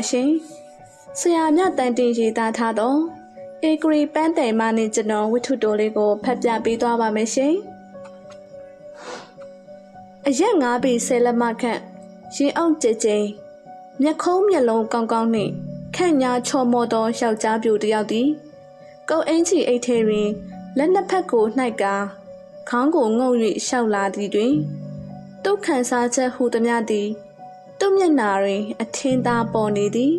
မဲမင်္ဂလာပါရှင်ဆရာမြတန်တင်ရေးသားထားသောဧကရီပန်းတယ်မနဲ့ကျွန်တော်ဝတ္ထုတိုလေးကိုဖတ်ပြပေးသွားပါမယ်ရှင်အရက်၅ပေဆယ်လက်မခန့်ရင်အောင်ကြဲကြဲမျက်ခုံးမျက်လုံးကောင်းကောင်းနှင့်ခန့်ညာချော်မော်သောယောက်ျားပြူတစ်ယောက်သည်ကုတ်အင်းချီအိတ်ထဲတွင်လက်နှစ်ဖက်ကိုနှိုက်ကခေါင်းကိုငုံ၍ရှောက်လာသည်တွင်တုတ်ခန့်စားချက်ဟူသည်များသည် သူ့မျက်နာတွင် အထင်သာပေါ်နေသည်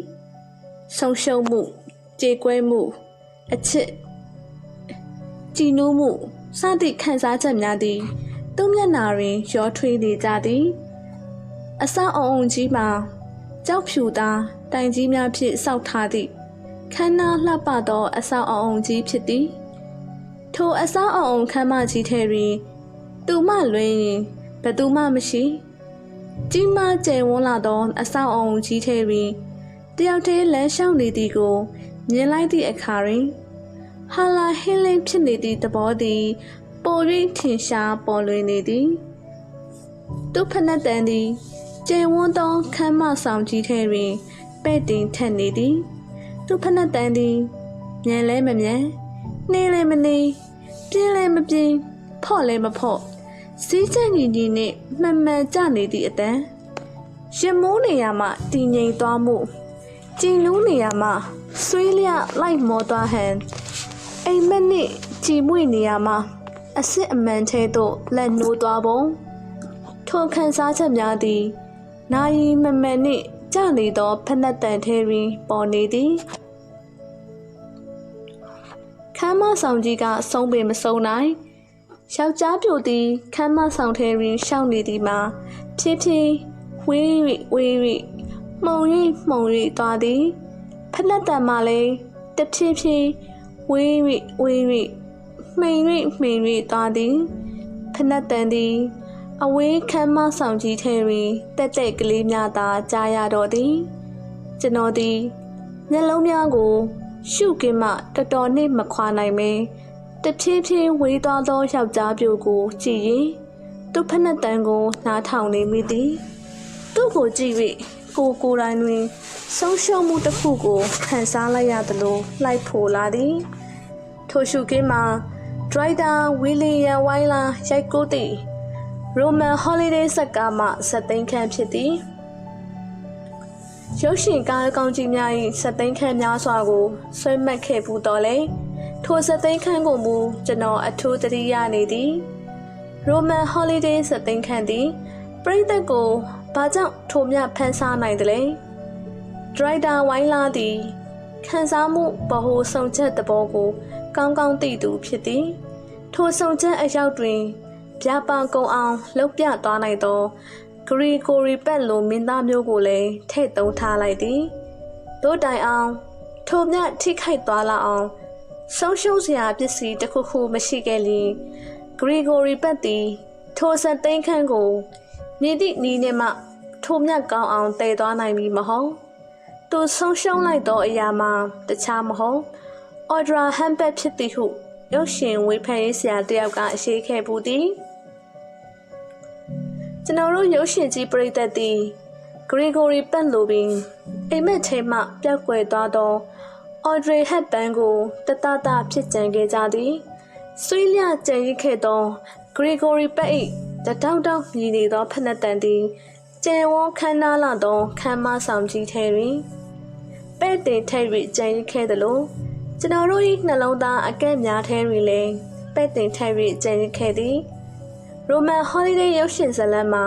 ဆုံရှုံမှုကြေကွဲမှုအချစ်ကြည်နူးမှုစသည့်ခံစားချက်များသည် သူ့မျက်နာတွင်ရောထွေးနေကြသည်အဆောက်အအုံကြီးမှာကြောက်ဖြူသားတိုင်ကြီးများဖြင့်စောက်ထားသည့်ခမ်းနားလှပသောအဆောက်အအုံကြီးဖြစ်သည် ထိုအဆောက်အအုံခမ်းမကြီးထဲတွင်သူမလွင်ရင်ဘယ်သူမှမရှိ ကြီးမားကျယ်ဝန်းလာသောအဆောက်အအုံကြီးထဲတွင်တယောက်တည်းလမ်းလျှောက်နေသည်ကိုမြင်လိုက်သည့်အခါတွင်ဟာလာဟင်းလင်းဖြစ်နေသည့်သဘောသည်ပေါ်၍ထင်ရှားပေါ်လွင်နေသည်သူဖက်နှက်တန်သည်ကျယ်ဝန်းသောခမ်းမဆောင်ကြီးထဲတွင်ပဲ့တင်ထက်နေသည်သူဖက်နှက်တန်သည်မြန်လဲမမြန်နှင်းလဲမနှင်းပြင်းလဲမပြင်းဖော့လဲမဖော့ စီးချက်ညီညီနဲ့မှန်မှန်ကြနေသည့်အတန်ရင်မိုးနေရမှတည်ငြိမ်သွားမှုကြည်နူးနေရမှဆွေးလျလိုက်မောသွားဟန်အိမ်မက်နဲ့ကြည်မွေ့နေရမှအစ်စ်အမှန်ထဲသို့လက်နိုးသွားပုံထိုခံစားချက်များသည်နာယီမမှန်နှင့်ကြနေသောဖက်နှက်တန်ထဲတွင်ပေါ်နေသည်ခမ်းမဆောင်ကြီးကဆုံးပေမဆုံးနိုင် ယောက်ျားပြိုသည်ခမ်းမဆောင်ထဲတွင်ရှောက်နေသည်မှာဖြည်းဖြည်းဝေး၍ဝေး၍မှုံ၍မှုံ၍သွားသည်ဖက်လက်တံမှလည်းတဖြည်းဖြည်းဝေး၍ဝေး၍မှိန်၍မှိန်၍သွားသည်ဖက်လက်တံသည်အဝေးခမ်းမဆောင်ကြီးထဲတွင်တက်တက်ကလေးများသာကြားရတော့သည်ကျွန်တော်သည်မျက်လုံးများကို ရှုကင်းမှတော်တော်နှင့်မခွာနိုင်မင်း တဖြည်းဖြည်းဝေးသွားသောယောက်ျားပြိုကိုကြည့်ရင်သူ့ဖက်နှက်တန်ကိုနားထောင်နေမိသည်သူ့ကိုကြည့်၍ကိုယ်ကိုယ်တိုင်တွင်ဆုံးရှုံးမှုတစ်ခုကိုခံစားလိုက်ရသလိုလိုက်ဖို့လာသည်ထိုရှုခင်းမှာဒရိုက်တာဝီလီယံဝိုင်းလာရိုက်ကိုသည်ရိုမန်ဟော်လီဒေးဇက်ကားမှဇက်သိန်းခန့်ဖြစ်သည်ရုပ်ရှင်ကားအကောင့်ကြီးများ၏ဇက်သိန်းခန့်များစွာကိုဆွဲမှတ်ခဲ့ဘူးတော်လဲ ထိုဇက်သိန်းခန့်ကိုမူကျွန်တော်အထူးတတိယနေသည်ရိုမန်ဟော်လီဒေးဇက်သိန်းခန့်သည်ပရိသတ်ကိုဘာကြောင့်ထိုမြဖန်ဆားနိုင်သလဲဒရိုက်တာဝိုင်းလာသည်ခံစားမှုဗဟိုဆောင်ချက်သဘောကို ကောင်းကောင်းသိသူဖြစ်သည် ထိုဆောင်ချက်အရောက်တွင်ပြပကုံအောင်လှုပ်ပြသွားနိုင်သောဂရီကိုရီပက်လိုမင်းသားမျိုးကိုလည်းထည့်သုံးထားလိုက်သည်တို့တိုင်အောင်ထိုမြထိခိုက်သွားလာအောင် ဆုံးရှုံးစရာပစ္စည်းတစ်ခုခုမရှိခဲ့လျင်ဂရီဂိုရီပတ်သည်ထိုဆက်သိန်းခန့်ကိုမြည်သည့်နီးနဲ့မှထိုမြတ်ကောင်းအောင်တည်သွားနိုင်ပြီမဟုတ်သူဆုံးရှုံးလိုက်သောအရာမှာတခြားမဟုတ်အော်ဒရာဟမ်ဘက်ဖြစ်သည်ဟုရုပ်ရှင်ဝေဖန်ရေးဆရာတယောက်ကအရှိခဲ့ဘူးသည်ကျွန်တော်တို့ရုပ်ရှင်ကြီးပရိသတ်သည်ဂရီဂိုရီပတ်လိုပင်အိမ်မက်ထဲမှပျောက်ကွယ်သွားသော အော်ဒရီဟက်ပန်ကိုတတတဖြစ်ကြံခဲ့ကြသည်ဆွေးလျကြံရစ်ခဲ့သောဂရီဂိုရီပတ်၏တတောက်တောက်မြည်နေသောဖက်နှက်တန်သည်ကျယ်ဝန်းခမ်းနားလာသောခမ်းမဆောင်ကြီးထဲတွင်ပဲ့တင်ထိတ်၍ကြံရစ်ခဲ့သလိုကျွန်တော်တို့၏နှလုံးသားအကက်များထဲတွင်လည်းပဲ့တင်ထိတ်၍ကြံရစ်ခဲ့သည်ရိုမန်ဟော်လီဒေးရုပ်ရှင်ဇာတ်လမ်းမှာ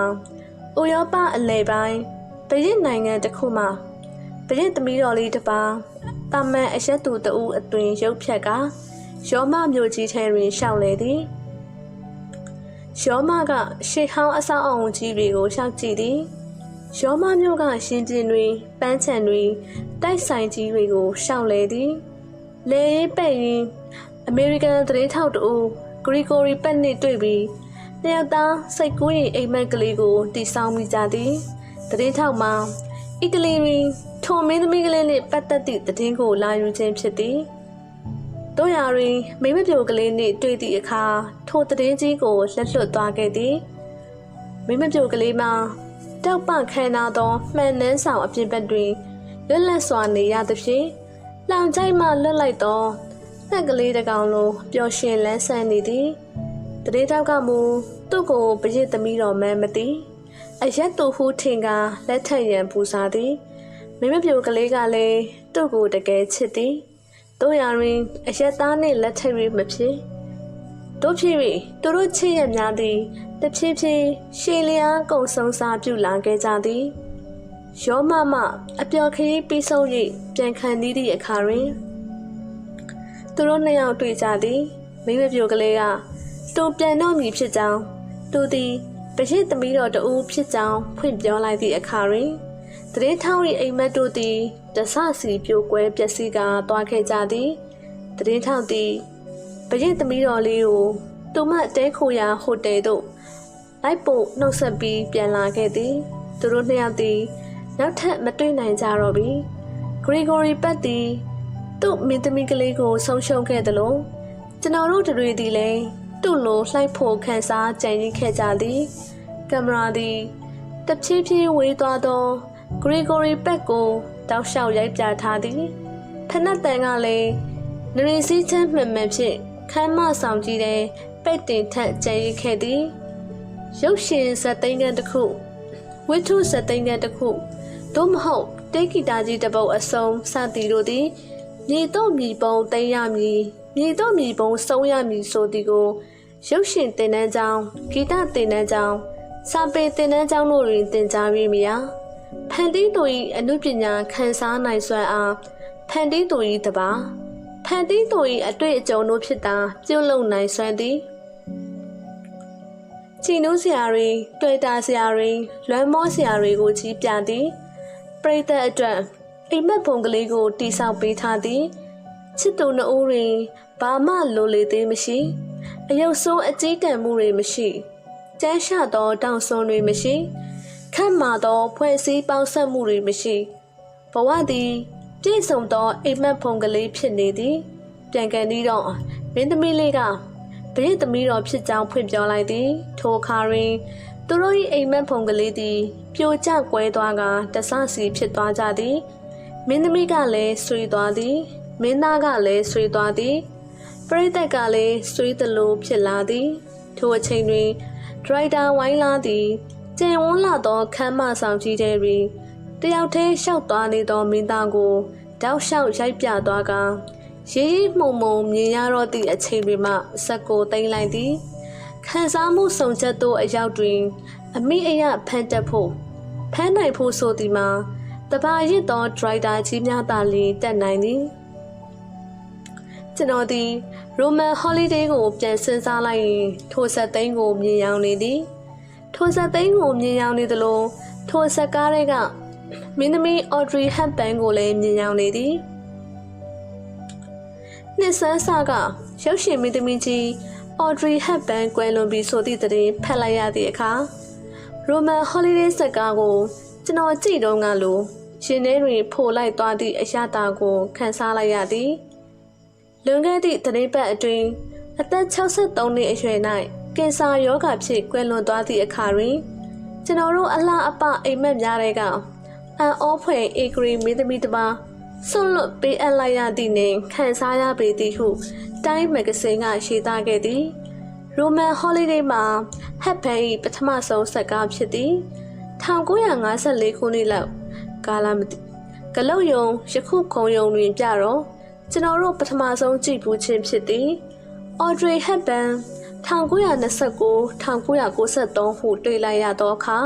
ဥရောပအလယ်ပိုင်းဗြိတိန်နိုင်ငံတစ်ခုမှာဗြိတိန်သမီးတော်လေးတစ်ပါး တာမန်အရက်သူတဦးအသွင်ရုပ်ဖြတ်ကရောမမြို့ကြီးထဲတွင်ရှောက်လေသည်ရောမကရှေးဟောင်းအဆောက်အအုံကြီးတွေကိုရှောက်ကြည့်သည်ရောမမြို့ကရှင်ကျင်တွေပန်းချံတွေတိုက်ဆိုင်ကြီးတွေကိုရှောက်လေသည်လေရေးပဲ့ရင်အမေရိကန်သတင်းထောက်တူဂရီဂိုရီပက်နှင့်တွေ့ပြီးတယောက်သားစိတ်ကူးရင်အိမ်မက်ကလေးကိုတီဆောင်းမိကြသည်တရင်ထောက်မှာ အီတလီတွင်ထိုမင်းသမီးကလေးနှင့်ပတ်သက်သည့်တည်င်းကိုလာယူခြင်းဖြစ်သည်တို့ရာတွင်မိမပြိုကလေးနှင့်တွေ့သည့်အခါထိုတည်င်းကြီးကိုလက်လွတ်သွားခဲ့သည်မိမပြိုကလေးမှာတောက်ပခမ်းနာသောမှန်နှန်းဆောင်အပြင်ဘက်တွင်လွတ်လပ်စွာနေရသဖြင့်လောင်ကျိုက်မှလွတ်လိုက်သောငှက်ကလေးတစ်ကောင်လိုပျော်ရွှင်လန်းဆန်းနေသည်တရေတောက်ကမူသူ့ကိုပရစ်သမီးတော်မှန်းမသိ အရက်တူဟူးထင်ကလက်ထက်ရန်ပူစားသည်မိမပြိုကလေးကလည်းသူ့ကိုတကယ်ချစ်သည်တို့ရရင်အရက်သားနှင့်လက်ထက်၍မဖြစ်တို့ဖြစ်၍သူတို့ချစ်ရများသည်တဖြည်းဖြည်းရှည်လျားကုံဆုံးစားပြုလာခဲ့ကြသည်ရောမမအပျော်ခရီးပြီးဆုံး၍ပြန်ခံသည့်အခါတွင်သူတို့နှစ်ယောက်တွေ့ကြသည်မိမပြိုကလေးကသူပြန်တော့မည်ဖြစ်ကြောင်းသူသည် ပရစ်သမီးတော်တူဖြစ်ကြောင်းဖွင့်ပြောလိုက်သည့်အခါတွင်တရေထောင်း၏အိမ်မက်တို့သည်တဆစီပြိုကွဲပျက်စီးကာသွားခဲ့ကြသည်တရေထောင်းသည်ပရစ်သမီးတော်လေးကိုသူမတဲခိုရာဟိုတယ်သို့လိုက်ပို့နှုတ်ဆက်ပြီးပြန်လာခဲ့သည်သူတို့နှစ်ယောက်သည်နောက်ထပ်မတွေ့နိုင်ကြတော့ပြီဂရီဂိုရီပတ်သည်သူ့မင်းသမီးကလေးကိုဆုံးရှုံးခဲ့သလိုကျွန်တော်တို့တွေသည်လည်း သူ့လိုလှိုက်ဖို့ခန်းစားကြံရည်ခဲ့ကြသည်ကင်မရာသည်တဖြည်းဖြည်းဝေးသွားသောဂရီဂိုရီပတ်ကိုတောက်လျှောက်ရိုက်ပြထားသည်ဖနက်တန်ကလည်းနရီစည်းချမ်းမှန်မှန်ဖြင့်ခမ်းမဆောင်ကြည့်တဲ့ပိတ်တင်ထက်ကြံရည်ခဲ့သည်ရုပ်ရှင်ဇက်သိန်းကန်တစ်ခုဝိထုဇက်သိန်းကန်တစ်ခုသို့မဟုတ်တေဂီတာကြီးတစ်ပုတ်အစုံစသည်တို့သည်မြေတော့မြေပုံသိမ်းရမည်မြေတော့မြေပုံဆုံးရမည်ဆိုသည်ကို ရုပ်ရှင်တင်နန်းကြောင်းဂီတတင်နန်းကြောင်းစာပေတင်နန်းကြောင်းတို့တွင်သင်ကြားရမည်ရာဖန်တီးသူ၏အမှုပညာခန်းစားနိုင်စွမ်းအားဖန်တီးသူ၏တပါဖန်တီးသူ၏အတွေ့အကြုံတို့ဖြစ်တာပြုလုပ်နိုင်စွမ်းသည်ချီနိုးစရာတွေတွေ့တာစရာတွေလွမ်းမောစရာတွေကိုကြီးပြသည်ပရိသတ်အတွက်အိမ်မက်ဖုံကလေးကိုတိဆောက်ပေးထားသည်ချစ်သူနှိုးတွင်ဘာမှလိုလေသေးမရှိ အယုတ်ဆိုးအကြီးတန်းမှုတွေမရှိကျန်းရှသောတောင်စွန်းတွေမရှိခန့်မာသော ဖွဲ့စည်းပေါင်းစပ်မှုတွေမရှိဘဝသည်ပြည့်စုံသောအိမ်မက်ဖုံကလေးဖြစ်နေသည်ပြန်ကန်ပြီးတော့မင်းသမီးလေးကပရိသမီးတော်ဖြစ်ကြောင်းဖွင့်ပြောလိုက်သည် ထိုအခါတွင်သူတို့၏အိမ်မက်ဖုံကလေးသည်ပြိုကျကွဲသွားကတဆစီဖြစ်သွားကြသည်မင်းသမီးကလည်းဆွေသွားသည်မင်းသားကလည်းဆွေသွားသည် ပရိသတ်ကလည်းဆွေးသလိုဖြစ်လာသည်ထိုအချိန်တွင်ဒရိုက်တာဝိုင်းလာသည်ကျင်ဝန်းလာသောခမ်းမဆောင်ကြီးတဲ့တွင်တယောက်တည်းရှောက်သွားနေသောမင်းသားကိုတောက်လျှောက်ရိုက်ပြသွားကရေးရေးမှုံမှုံမြင်ရတော့သည့်အချိန်တွေမှစက်ကိုသိမ့်လိုက်သည်ခံစားမှုစုံချက်သောအရောက်တွင် အမိအယဖန်တက်ဖို့ဖမ်းနိုင်ဖို့ဆိုသည်မှာတဘာရစ်သောဒရိုက်တာကြီးများသာလျှင်တက်နိုင်သည် ကျွန်တော်သည်ရိုမန်ဟော်လီဒေးကို ပြန်စဉ်းစားလိုက်ရင်ထိုဆက်သိန်းကိုမြင်ရောက်နေသည်ထိုဆက်သိန်းကိုမြင်ရောက်နေသလိုထိုဆက်ကားတွေကမင်းသမီးအော်ဒရီဟပ်ပန်ကိုလည်းမြင်ရောက်နေသည်နှစ်ဆန်းစာကရုပ်ရှင်မင်းသမီးကြီးအော်ဒရီဟပ်ပန်ကွယ်လွန်ပြီးဆိုသည့်သတင်းဖတ်လိုက်ရသည့်အခါရိုမန်ဟော်လီဒေးဇက်ကားကိုကျွန်တော်ကြည့်တော့ကလိုရှင်ထဲတွင် ဖိုလိုက်သွားသည့်အရာတာကိုခန်းစားလိုက်ရသည် လွန်ခဲ့သည့်တနေ့ပတ်အတွင်းအသက်63နှစ်အရွယ်၌ကင်ဆာရောဂါဖြင့်ကွယ်လွန်သွားသည့်အခါတွင်ကျွန်တော်တို့အလှအပအိမ်မက်များတဲ့ကအန်အောဖွယ်အေဂရီမင်းသမီးတစ်ပါးဆွန့်လွတ်ပေးအပ်လိုက်ရသည့်နှင့်ခံစားရပေသည်ဟု တိုင်းမဂ္ဂဇင်းကရေးသားခဲ့သည်ရိုမန်ဟော်လီဒေးမှာဟက်ဘန်၏ပထမဆုံးဆက်ကားဖြစ်သည်1954ခုနှစ်လောက်ကာလမတိဂလုတ်ယုံယခုခုံယုံတွင်ပြတော့ ကျွန်တော်တို့ပထမဆုံးကြည့်ဘူးခြင်းဖြစ်သည်အော်ဒရီဟက်ဘန်1929 1993ဟုတွေ့လိုက်ရသောအခါ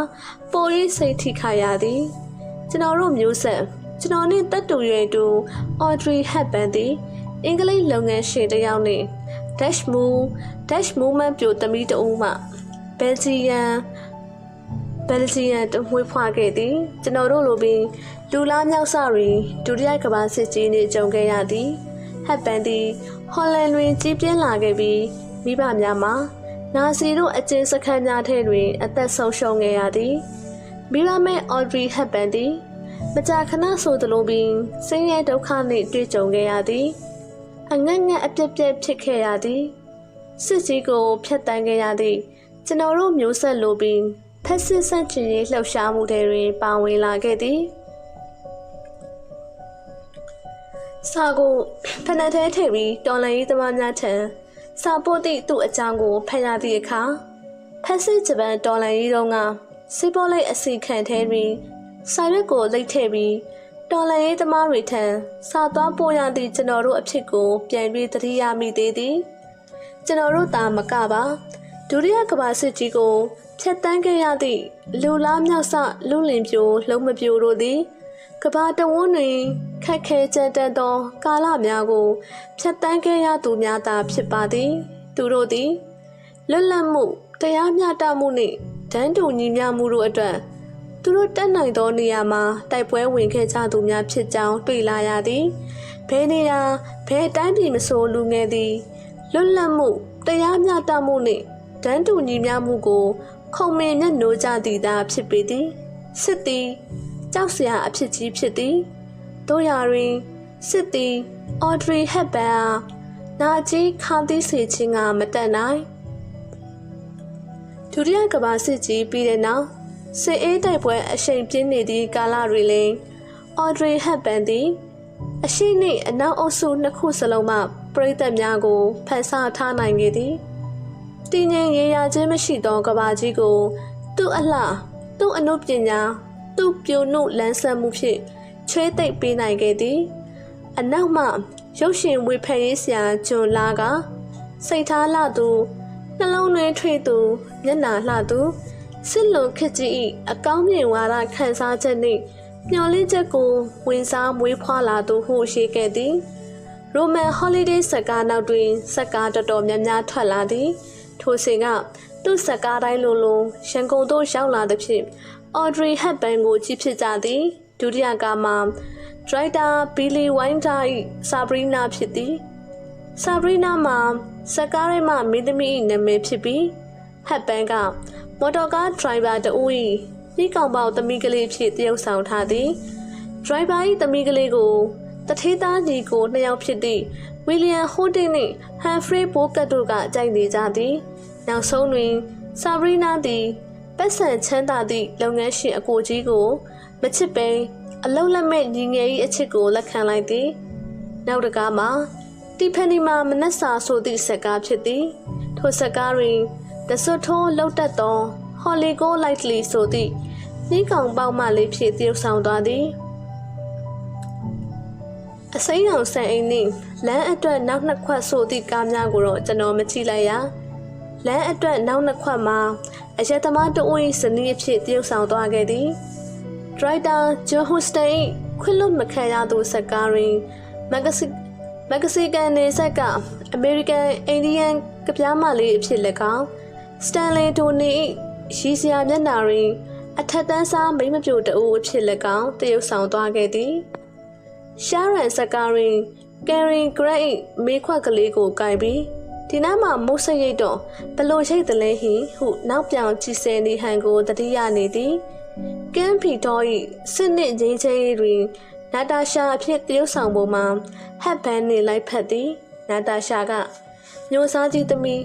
ပိုရေးစိတ်ထိခါရသည်ကျွန်တော်တို့မျိုးဆက်ကျွန်တော်နှင့်တက်တူရွယ်တူအော်ဒရီဟက်ဘန်သည်အင်္ဂလိပ်လုပ်ငန်းရှင်တစ်ယောက်နှင့် Dash Move Dash Movement ပြိုသမီးတဦးမှဘယ်လ်ဂျီယန် ဘယ်လ်ဂျီယန်တမွေးဖွားခဲ့သည်ကျွန်တော်တို့လိုပြီးလူလားမြောက်စတွင်ဒုတိယကမ္ဘာစစ်ကြီးနှင့်ကြုံခဲ့ရသည်ဟက်ပန်သည်ဟော်လန်တွင်ကြီးပြင်းလာခဲ့ပြီးမိဘများမှာနာစီတို့အကျဉ်းစခန်းများထဲတွင် အသက်ဆုံးရှုံးခဲ့ရသည်မိဘမဲ့အော်ဒရီဟက်ပန်သည်မကြာခဏဆိုသလိုပင်ဆင်းရဲဒုက္ခနှင့်တွေ့ကြုံခဲ့ရသည်အငတ်ငတ်အပြက်ပြက်ဖြစ်ခဲ့ရသည်စစ်ကြီးကိုဖျက်တမ်းခဲ့ရသည်ကျွန်တော်တို့မျိုးဆက်လိုပင် ဖဖက်စစ်ဆန့်ကျင်ရေးလှုပ်ရှားမှုတွေတွင်ပါဝင်လာခဲ့သည်စာကိုဖနက်သေးထည့်ပြီးတော်လန်ရေးသမားများထံစာပို့သည့်သူ့အကြောင်းကိုဖတ်ရသည့်အခါဖက်စစ်ဂျပန်တော်လန်ရေးတုန်းကစီပေါ်လိုက်အစီခံထဲတွင်စာရွက်ကိုလိတ်ထည့်ပြီးတော်လန်ရေးသမားတွေထံစာသွားပို့ရသည့်ကျွန်တော်တို့အဖြစ်ကိုပြန်ပြီးသတိရမိသေးသည်ကျွန်တော်တို့သာမကပါ ဒုတိယကမ္ဘာစစ်ကြီးကိုဖျက်တမ်းခဲ့ရသည့်လူလားမြောက်စလူလင်ပြိုလုံးမပြိုတို့သည်ကဘာတဝန်းတွင်ခက်ခဲကြမ်းတမ်းသော ကာလများကိုဖျက်တမ်းခဲ့ရသူများသာဖြစ်ပါသည် သူတို့သည်လွတ်လပ်မှုတရားမျှတမှုနှင့်ဒန်းတူညီမျှမှုတို့အတွက်သူတို့တက်နိုင်သောနေရာမှာတိုက်ပွဲဝင်ခဲ့ကြသူများဖြစ်ကြောင်းတွေ့လာရသည်ဘယ်နေရာဘယ်တိုင်းပြည်မဆိုလူငယ်သည်လွတ်လပ်မှုတရားမျှတမှုနှင့် ဒန်းတူညီမျှမှုကို ခုံမင်မျက်နှိုးကြသည်သာဖြစ်ပေသည်စစ်သည်ကြောက်စရာအဖြစ်ကြီးဖြစ်သည်တို့ရာတွင်စစ်သည်အော်ဒရီဟက်ဘန်အားနာကြီးခါသီးစေခြင်းကမတတ်နိုင်ဒုတိယကမ္ဘာစစ်ကြီးပြီးတဲ့နောက်စစ်အေးတိုက်ပွဲအရှိန်ပြင်းနေသည့်ကာလတွင်လင်အော်ဒရီဟက်ဘန်သည်အရှိနှင့်အနောက်အုပ်စုနှစ်ခုစလုံးမှပရိသတ်များကိုဖန်ဆာထားနိုင်ခဲ့သည် တည်ငြိမ်ရေရာခြင်းမရှိသောကဘာကြီးကို သူ့အလှသူ့အနုပညာသူ့ပြိုနှုတ်လန်းဆန်းမှုဖြင့်ချွေးသိပ်ပေးနိုင်ခဲ့သည်အနောက်မှရုပ်ရှင်ဝေဖက်ရေးဆရာဂျွန်လာကစိတ်ထားလှသူနှလုံးသွင်းထွေးသူမျက်နာလှသူစစ်လွန်ခစ်ကြီး၏အကောင်းမြင်ဝါဒခန်းစားချက်နှင့်မျှော်လင့်ချက်ကိုဝင်စားမွေးဖွားလာသူဟုရှိခဲ့သည်ရိုမန်ဟော်လီဒေးဇက်ကားနောက်တွင်ဇက်ကားတော်တော်များများထွက်လာသည် ထိုစဉ်ကသူ့ဇက်ကားတိုင်းလိုလိုရန်ကုန်သို့ရောက်လာသည်ဖြင့်အော်ဒရီဟက်ဘန်ကိုကြည့်ဖြစ်ကြသည်ဒုတိယကမှာဒရိုက်တာဘီလီဝိုင်းတာ၏ဆာဘရီနာဖြစ်သည်ဆာဘရီနာမှာဇက်ကားရဲမှမင်းသမီး၏နာမည်ဖြစ်ပြီးဟက်ဘန်ကမော်တော်ကားဒရိုင်ဘာတဦး၏နှီးကောင်ပေါက်သမီးကလေးဖြစ်တရုပ်ဆောင်ထားသည်ဒရိုင်ဘာ၏သမီးကလေးကိုတထေးသားညီကိုနှစ်ယောက်ဖြစ်သည့် ဝီလီယံဟိုတင်နှင့်ဟန်ဖရီဘိုကတ်တို့ကကြိုက်နေကြသည်နောက်ဆုံးတွင်ဆာဘရီနာသည်ပတ်စံချမ်းသာသည့်လုပ်ငန်းရှင်အကိုကြီးကို မချစ်ပဲအလုံးလက်မဲ့ညီငယ်၏အချစ်ကိုလက်ခံလိုက်သည်နောက်တကားမှာတီဖန်နီမှာမနက်စာဆိုသည့်ဆက်ကားဖြစ်သည်ထိုဆက်ကားတွင်တဆွတ်ထိုးလှုပ်တတ်သောဟော်လီကိုလိုက်လီဆိုသည့်နှင်းကောင်ပေါက်မလေးဖြစ်တည်ဆောင်သွားသည် အစိမ်းအောင်ဆန်အိမ်နှင့်လမ်းအတွက်နောက်နှစ်ခွက်ဆိုသည့်ကားများကိုတော့ကျွန်တော်မကြည့်လိုက်ရလမ်းအတွက်နောက်နှစ်ခွက်မှာအရက်သမားတဦး၏ဇနီးအဖြစ်တည်ဆောင်သွားခဲ့သည်ဒရိုက်တာဂျိုဟူစတန်၏ခွင့်လွတ်မခံရသူစကားတွင်မဂ္ဂစီမက္ကဆီကန်နေဆက်ကအမေရိကန်အိန္ဒိယန်ကပြားမလေးအဖြစ်၎င်းစတန်လီတိုနီ၏ရီစရာမျက်နှာတွင်အထက်တန်းစားမိမပြိုတအူအဖြစ်၎င်းတရုပ်ဆောင်သွားခဲ့သည် ရှာရန်စကားရင်ကယ်ရင်ဂရက်၏မေးခွက်ကလေးကိုကင်ပြီးဒီနားမှာမုတ်ဆက်ရိတ်တော့ဘလို့ရိတ်တလဲဟိဟုနောက်ပြောင်ကြည့်စဲနေဟန်ကိုတတိယနေသည်ကမ်ဖီတော်၏စစ်နစ်ငင်းချင်းတွင်နာတာရှာအဖြစ်တရုပ်ဆောင်ပုံမှာဟက်ဘန်နေလိုက်ဖက်သည်နာတာရှာကမျိုးစားကြီးသမီး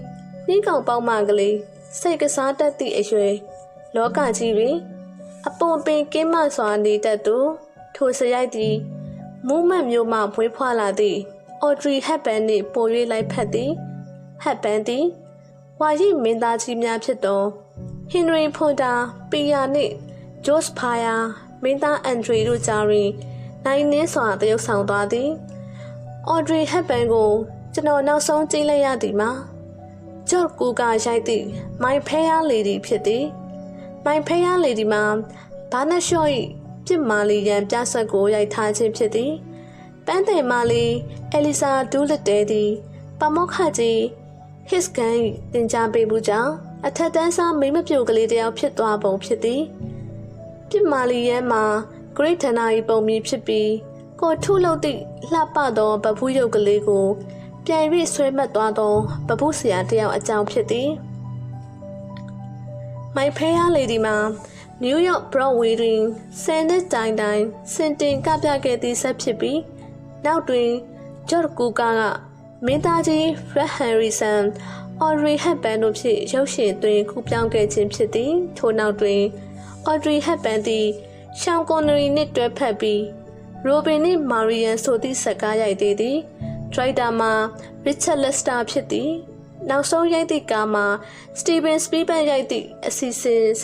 နှင်းကောင်ပေါက်မကလေးစိတ်ကစားတတ်သည့်အရွယ်လောကကြီးတွင်အပေါ်ပင်ကင်းမစွာနေတတ်သူထိုစရိုက်သည် မူးမတ်မျိုးမှဖွေးဖွားလာသည့်အော်ဒရီဟက်ဘန်နှင့်ပို၍လိုက်ဖက်သည်ဟက်ဘန်သည်ဝါရီမင်းသားကြီးများဖြစ်သောဟင်နရီဖွန်တာပီယာနှင့်ဂျော့စ်ဖာယာမင်းသားအန်ဒရီတို့ကြားတွင်နိုင်နှင်းစွာတရုပ်ဆောင်သွားသည်အော်ဒရီဟက်ဘန်ကိုကျွန်တော်နောက်ဆုံးကြည့်လိုက်ရသည်မှာဂျော့ကူကရိုက်သည့်မိုင်ဖဲယားလေဒီဖြစ်သည်မိုင်ဖဲယားလေဒီမှာဘာနရှော့၏ ပြစ်မာလီရန်ပြဆက်ကိုရိုက်ထားခြင်းဖြစ်သည်ပန်းတယ်မာလီအလီဆာဒူးလက်တဲသည်ပမောခကြီးဟစ်ကန်တင်ကြားပေးမှုကြောင့်အထက်တန်းစားမိမပြိုကလေးတယောက်ဖြစ်သွားပုံဖြစ်သည်ပြစ်မာလီရန်မှာဂရိတ်ဌာန၏ပုံမြင်ဖြစ်ပြီးကိုထုလုပ်သည့်လှပသောဗဖူးရုပ်ကလေးကို ပြန်၍ဆွဲမှတ်သွားသောပပုဆရာတယောက်အကြောင်းဖြစ်သည်မိုင်ဖဲယားလေဒီမှာ နယူးယောက်ဘရော့ဝေးတွင်ဆယ်နှစ်တိုင်တိုင်စင်တင်ကပြခဲ့သည့်ဆက်ဖြစ်ပြီးနောက်တွင်ဂျော့ကူကာကမင်းသားကြီးဖရက်ဟန်ရီဆန် Audrey Hepburn တို့ဖြင့်ရုပ်ရှင်သွင်းကူးပြောင်းခဲ့ခြင်းဖြစ်သည်ထို့နောက်တွင် Audrey Hepburn သည် Sean Connery နှင့်တွဲဖက်ပြီး Robin နှင့် Marian ဆိုသည့်ဇာတ်ကားရိုက်သေးသည်ဒရိုက်တာမှာ Richard Lester ဖြစ်သည် နောက်ဆုံးရိုက်သည့်ကားမှာ Steven Spielberg ရိုက်သည့်အစီအစဉ်စ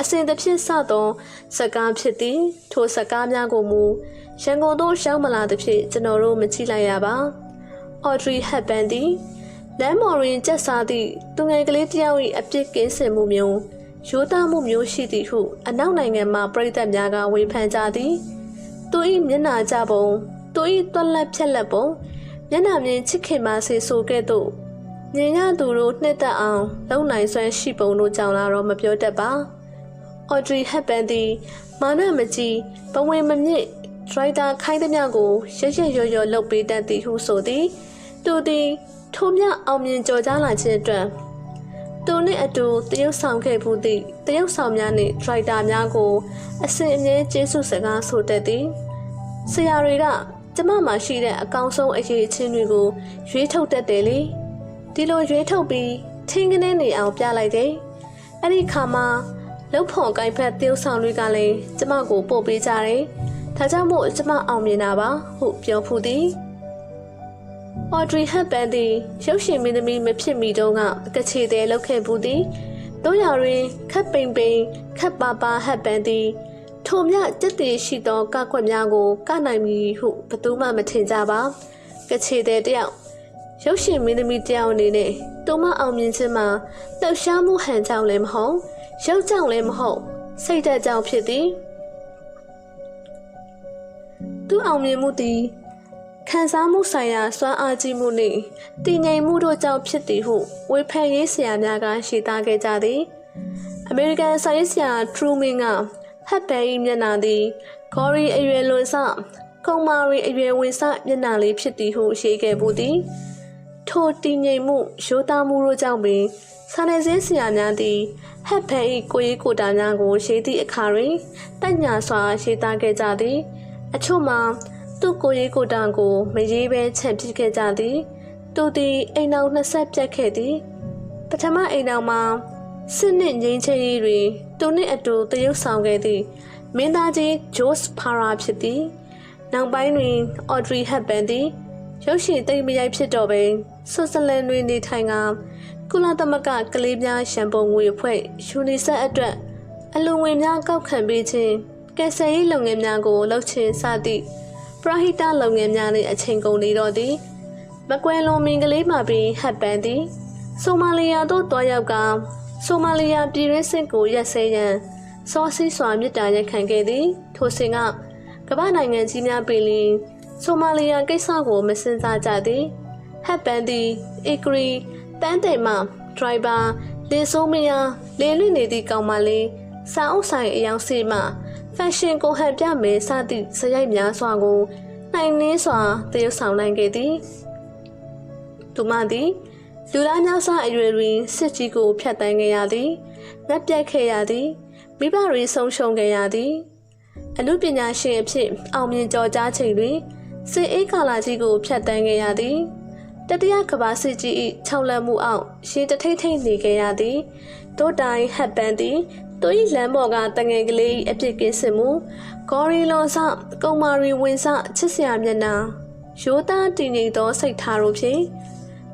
အစဉ်တစ်ဖြစ်စသောဇာတ်ကားဖြစ်သည်ထိုဇာတ်ကားများကိုမူရန်ကုန်သို့ရောက်မလာသဖြင့်ကျွန်တော်တို့မကြည့်လိုက်ရပါ Audrey Hepburn သည်လမ်းမော်ရင်ကျက်စားသည့်သူငယ်ကလေးတစ်ယောက်၏အပြစ်ကင်းစင်မှုမျိုးရိုးသားမှုမျိုးရှိသည်ဟုအနောက်နိုင်ငံမှပြည်သက်များကဝေဖန်ကြသည်သူ၏မျက်နှာကြပုံသူ၏တွက်လက်ဖြက်လက်ပုံမျက်နှာမြင်ချစ်ခင်ပါစေဆိုခဲ့သို့ မြင်ရသူတို့နှစ်သက်အောင်လုံနိုင်စွမ်းရှိပုံတို့ကြောင့်လာတော့မပြောတတ်ပါ Audrey Hepburn သည်မာနမကြီးပဝင်မမြင့်ဒရိုက်တာခိုင်းသမျှကိုရရရော်ရော်လုပ်ပေးတတ်သည်ဟုဆိုသည်သူသည်ထိုမြအောင်မြင်ကြော်ကြားလာခြင်းအတွက်သူနှင့်အတူတရုတ်ဆောင်ခဲ့မှုသည့်တရုတ်ဆောင်များနှင့်ဒရိုက်တာများကိုအစဉ်အမြဲကျေးဇူးစကားဆိုတတ်သည်ဆရာတွေကကျမမှာရှိတဲ့အကောင်းဆုံးအရေးအချင်းတွေကိုရွေးထုတ်တတ်တယ်လေ ဒီလိုရွေးထုတ်ပြီးထင်းကနေနေအောင်ပြလိုက်တယ်အဲ့ဒီခါမှာလှုပ်ဖို့ကိုင်ဖက်တရုတ်ဆောင်တွေကလည်းကျမကိုပို့ပေးကြတယ်ဒါကြောင့်မို့ကျမအောင်မြင်တာပါဟုပြောဖူးသည် Audrey Hepburn သည်ရုပ်ရှင်မင်းသမီးမဖြစ်မီတုန်းကကချေတဲ့လောက်ခဲ့ဘူးသည်တို့ရတွင်ခက်ပိန်ပိန်ခက်ပါပါဟပ်ပန်သည်ထိုမြစက်တည်ရှိသောကကွက်များကိုကနိုင်မည်ဟုဘသူမှမထင်ကြပါကချေတဲ့တယောက် ရုပ်ရှင်မင်းသမီးတယောက်အနေနဲ့တူမအောင်မြင်ခြင်းမှာလှုပ်ရှားမှုဟန်ကြောင့်လည်းမဟုတ်ရုပ်ကြောင့်လည်းမဟုတ်စိတ်ဓာတ်ကြောင့်ဖြစ်သည်သူအောင်မြင်မှုသည်ခံစားမှုဆိုင်ရာစွမ်းအားကြီးမှုနှင့်တည်ငြိမ်မှုတို့ကြောင့်ဖြစ်သည်ဟုဝေဖန်ရေးဆရာများကရှင်းသားခဲ့ကြသည်အမေရိကန်စာရေးဆရာထရူမင်ကဟပ်ဘဲ၏မျက်နှာသည်ဂေါ်ရီအရွယ်လွန်စကုံမာရီအရွယ်ဝင်စမျက်နှာလေးဖြစ်သည်ဟုရှင်းခဲ့မှုသည် ထိုတည်ငြိမ်မှုရိုးသားမှုတို့ကြောင့်ပင်စာနယ်ဇင်းဆရာများသည်ဟပ်ဘဲ၏ကိုရေးကိုတာများကိုရှင်းသည့်အခါတွင်တက်ညာစွာရှင်းသားခဲ့ကြသည် အချို့မှာသူ့ကိုရေးကိုတံကိုမရေးပဲခြံပစ်ခဲ့ကြသည် သူသည်အိမ်အောင်နှစ်ဆက်ပြတ်ခဲ့သည်ပထမအိမ်အောင်မှာစစ်နစ်ငိမ့်ချရေးတွင်သူနှင့်အတူတရုတ်ဆောင်ခဲ့သည့်မင်းသားကြီးဂျိုးစ်ဖာရာဖြစ်သည် နောက်ပိုင်းတွင်အော်ဒရီဟပ်ပန်သည် ရုပ်ရှင်တိတ်မရိုက်ဖြစ်တော့ပင်ဆွစ်ဇာလန်တွင်နေထိုင်ကကုလသမဂ္ဂကလေးများရှံပုံငွေအဖွဲ့ယူနီဆက်အတွက်အလူငွေများကောက်ခံပေးခြင်းကယ်ဆယ်ရေးလုပ်ငန်းများကိုလုပ်ခြင်းစသည့်ပရဟိတလုပ်ငန်းများနှင့်အချိန်ကုန်နေတော့သည်မကွယ်လွန်မင်ကလေးမှာပင်ဟပ်ပန်သည်ဆိုမာလီယာသို့တွားရောက်ကဆိုမာလီယာပြည်ရင်းစစ်ကိုရက်စဲရန်စောစီးစွာမြစ်တာရက်ခံခဲ့သည်ထိုစဉ်ကကမ္ဘာနိုင်ငံကြီးများပင်လင် ဆိုမာလီယာကိစ္စကိုမစင်စားကြသည်ဟပ်ပန်သည်အီဂရီတန်းတယ်မှဒရိုင်ဘာလေဆိုးမယာလေလွင့်နေသည့်ကောင်မလေးစာအုပ်ဆိုင်အယောင်စီမှဖက်ရှင်ကိုဟန်ပြမယ်စသည့်စရိုက်များစွာကိုနိုင်နှင်းစွာတရုပ်ဆောင်နိုင်ခဲ့သည်သူမသည်လူသားများစွာအရွယ်တွင်စစ်ကြီးကိုဖျက်ဆီးခဲ့ရသည်ငတ်ပြတ်ခဲ့ရသည်မိဘတွေဆုံးရှုံးခဲ့ရသည်အမှုပညာရှင်အဖြစ်အောင်မြင်ကြော်ကြားချိန်တွင် စစ်အေးကာလာကြီးကိုဖျက်ဆီးခဲ့ရသည်တတိယကဘာစစ်ကြီး၏ခြောက်လန့်မှုအောက်ရှင်းတထိတ်ထိတ်နေခဲ့ရသည်တို့တိုင်ဟပ်ပန်သည်သူ၏လမ်းပေါ်ကတငယ်ကလေးအပြစ်ကင်းစင်မှုဂေါ်ရီလွန်စကုံမာရီဝင်စချစ်စရာမျက်နှာရိုးသားတည်ငြိမ်သောစိတ်ထားတို့ဖြင့်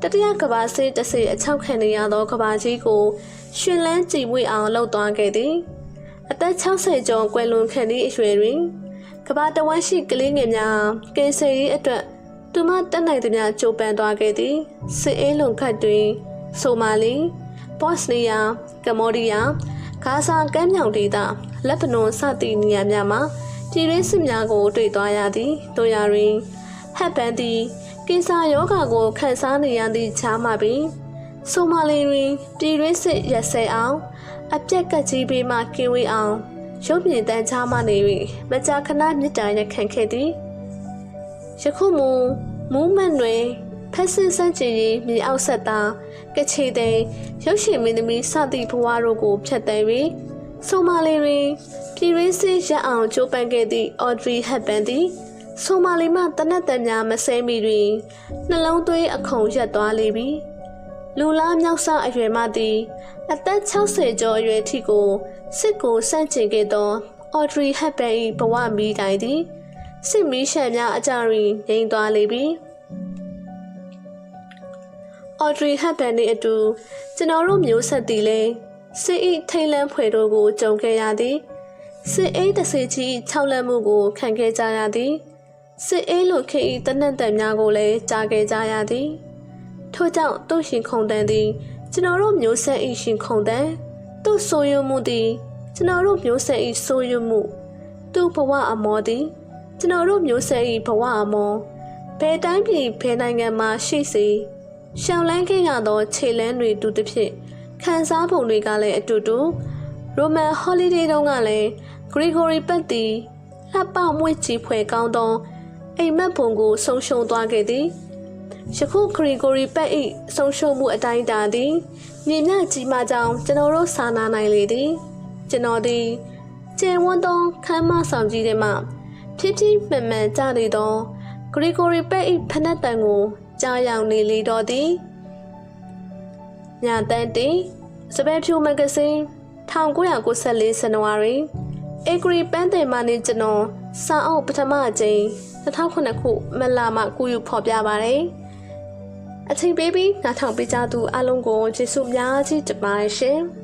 တတိယကဘာစေးတစေအချောက်ခံနေရသောကဘာကြီးကိုရှင်လန်းကြည်မွေအောင်လှုပ်သွားခဲ့သည်အသက်60ကျော်ကွယ်လွန်ခံသည့်အရွယ်တွင် ကဘာတဝမ်းရှိကလေးငယ်များကင်ဆယ်ရေးအတွက်သူမတက်နိုင်သမျှကြိုးပမ်းသွားခဲ့သည်စစ်အေးလုံခတ်တွင်ဆိုမာလီဘော့စနီးယားကမ္ဘောဒီးယားဂါဇာကမ်းမြောင်ဒေသလက်ဘနွန်စသည့်နေရာများမှာပြည်တွင်းစစ်များကိုတွေ့သွားရသည်တို့ရာတွင်ဟပ်ပန်သည်ကင်ဆာရောဂါကိုခံစားနေရသည့်ခြားမှာပင်ဆိုမာလီတွင်ပြည်တွင်းစစ်ရစဲအောင် အပြက်ကကြီးပေးမှကင်းဝေးအောင် ရုပ်မြင်တန်းချမှနေ၍မကြာခဏမြစ်တာရက်ခံခဲ့သည်ယခုမူမူးမန့်တွင်ဖက်ဆင်းစန့်ကျင်ရေးမြေအောက်ဆက်သားကချေတဲ့ရုပ်ရှင်မင်းသမီးစသည့်ဘဝတို့ကိုဖျက်သိမ်းပြီးဆိုမာလီတွင်ပြည်ရင်းစစ်ရက်အောင်ကြိုးပမ်းခဲ့သည့်အော်ဒရီဟပ်ပန်သည်ဆိုမာလီမှတနက်တန်များမဆဲမီတွင်နှလုံးသွေးအခုံရက်သွားလေပြီလူလားမြောက်စအရွယ်မှသည် အသက်60ကျော်အရွယ်ထိကိုစစ်ကိုစန့်ကျင်ခဲ့သောအော်ဒရီဟက်ပန်၏ဘဝမီးတိုင်သည်စစ်မီးရှက်များအကြရီငိမ့်သွားလေပြီအော်ဒရီဟက်ပန်နှင့်အတူကျွန်တော်တို့မျိုးဆက်သည်လည်းစစ်၏ထိတ်လန့်ဖွယ်တို့ကိုကြုံခဲ့ရသည်စစ်အိတ်တစေကြီး၆လက်မှုကိုခံခဲ့ကြရသည်စစ်အိတ်လိုခေ၏တနက်တန်များကိုလည်းကြားခဲ့ကြရသည်ထို့ကြောင့်သူ့ရှင်ခုန်တန်သည် ကျွန်တော်တို့မျိုးဆက်၏ရှင်ခုန်တန်သူ့ဆိုးရွမှုသည်ကျွန်တော်တို့မျိုးဆက်၏ဆိုးရွမှုသူ့ဘဝအမောသည်ကျွန်တော်တို့မျိုးဆက်၏ဘဝအမောဘယ်တိုင်းပြည်ဘယ်နိုင်ငံမှာရှိစေရှောင်းလန်းခဲ့ရသောခြေလန်းတွေတူတစ်ဖြစ်ခံစားပုံတွေကလည်းအတူတူရိုမန်ဟော်လီဒေးတုန်းကလည်းဂရီဂိုရီပတ်သည်လှပမွေ့ကြည်ဖွယ်ကောင်းသောအိမ်မက်ပုံကိုဆုံးရှုံးသွားခဲ့သည် ယခုဂရီဂိုရီပက်၏ဆုံးရှုံးမှုအတိုင်းအတာသည်မြေမြကြီးမားကြောင်းကျွန်တော်တို့စာနာနိုင်လေသည်ကျွန်တော်သည်ကျယ်ဝန်းသောခမ်းမဆောင်ကြီးထဲမှဖြည်းဖြည်းမှန်မှန်ကျနေသောဂရီဂိုရီပက်၏ဖနက်တန်ကိုကြားရောက်နေလေတော့သည်ညာတန်တီစပယ်ဖြူမဂ္ဂဇင်း1994ဇန်နဝါရီအေဂရီပန်းတယ်မနဲ့ကျွန်တော်စာအုပ်ပထမအကြိမ်2009ခုမလမှာကူယူဖော်ပြပါတယ်။ အချိန်ပေးပြီးနားထောင်ပေးကြသူအားလုံးကိုကျေးဇူးအများကြီးတင်ပါတယ်ရှင်။